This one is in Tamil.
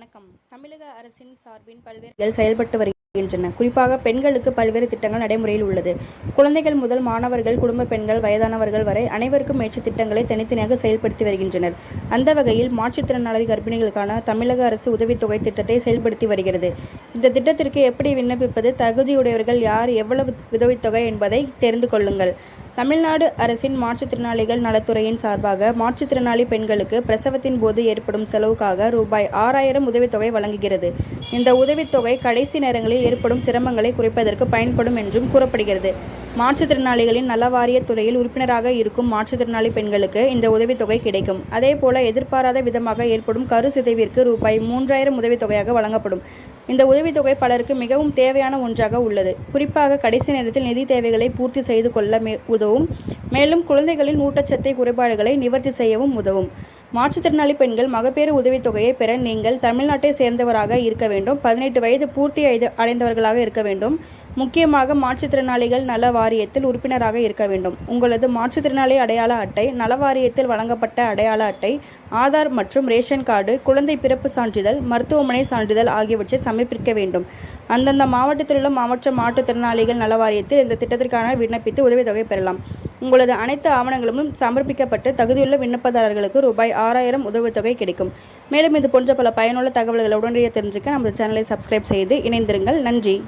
வணக்கம். தமிழக அரசின் சார்பின் பல்வேறு செயல்பட்டு வருகின்றன. குறிப்பாக பெண்களுக்கு பல்வேறு திட்டங்கள் நடைமுறையில் உள்ளது. குழந்தைகள் முதல் மாணவர்கள் குடும்ப பெண்கள் வயதானவர்கள் வரை அனைவருக்கும் ஏற்ற திட்டங்களை தனித்தனியாக செயல்படுத்தி வருகின்றனர். அந்த வகையில் மாற்றுத்திறனாளி கர்ப்பிணிகளுக்கான தமிழக அரசு உதவித்தொகை திட்டத்தை செயல்படுத்தி வருகிறது. இந்த திட்டத்திற்கு எப்படி விண்ணப்பிப்பது தகுதியுடையவர்கள் யார் எவ்வளவு உதவித்தொகை என்பதை தெரிந்து கொள்ளுங்கள். தமிழ்நாடு அரசின் மாற்றுத்திறனாளிகள் நலத்துறையின் சார்பாக மாற்றுத்திறனாளி பெண்களுக்கு பிரசவத்தின் போது ஏற்படும் செலவுக்காக ரூபாய் ஆறாயிரம் உதவித்தொகை வழங்குகிறது. இந்த உதவித்தொகை கடைசி நேரங்களில் ஏற்படும் சிரமங்களை குறைப்பதற்கு பயன்படும் என்றும் கூறப்படுகிறது. மாற்றுத்திறனாளிகளின் நலவாரிய துறையில் உறுப்பினராக இருக்கும் மாற்றுத்திறனாளி பெண்களுக்கு இந்த உதவித்தொகை கிடைக்கும். அதேபோல எதிர்பாராத விதமாக ஏற்படும் கரு சிதைவிற்கு ரூபாய் மூன்றாயிரம் உதவித்தொகையாக வழங்கப்படும். இந்த உதவித்தொகை பலருக்கு மிகவும் தேவையான ஒன்றாக உள்ளது. குறிப்பாக கடைசி நேரத்தில் நிதி தேவைகளை பூர்த்தி செய்து கொள்ள மே உதவும். மேலும் குழந்தைகளின் ஊட்டச்சத்தை குறைபாடுகளை நிவர்த்தி செய்யவும் உதவும். மாற்றுத்திறனாளி பெண்கள் மகப்பேறு உதவித்தொகையை பெற நீங்கள் தமிழ்நாட்டை சேர்ந்தவராக இருக்க வேண்டும். பதினெட்டு வயது பூர்த்தி அடைந்தவர்களாக இருக்க வேண்டும். முக்கியமாக மாற்றுத்திறனாளிகள் நல வாரியத்தில் உறுப்பினராக இருக்க வேண்டும். உங்களது மாற்றுத்திறனாளி அடையாள அட்டை நல வாரியத்தில் வழங்கப்பட்ட அடையாள அட்டை ஆதார் மற்றும் ரேஷன் கார்டு குழந்தை பிறப்பு சான்றிதழ் மருத்துவமனை சான்றிதழ் ஆகியவற்றை சமர்ப்பிக்க வேண்டும். அந்தந்த மாவட்டத்தில் உள்ள மாவட்ட மாற்றுத்திறனாளிகள் நல வாரியத்தில் இந்த திட்டத்திற்கான விண்ணப்பித்து உதவித்தொகை பெறலாம். உங்களது அனைத்து ஆவணங்களும் சமர்ப்பிக்கப்பட்டு தகுதியுள்ள விண்ணப்பதாரர்களுக்கு ரூபாய் ஆறாயிரம் உதவித்தொகை கிடைக்கும். மேலும் இது போன்ற பல பயனுள்ள தகவல்களை உடனடியாக தெரிஞ்சுக்க நமது சேனலை சப்ஸ்கிரைப் செய்து இணைந்திருங்கள். நன்றி.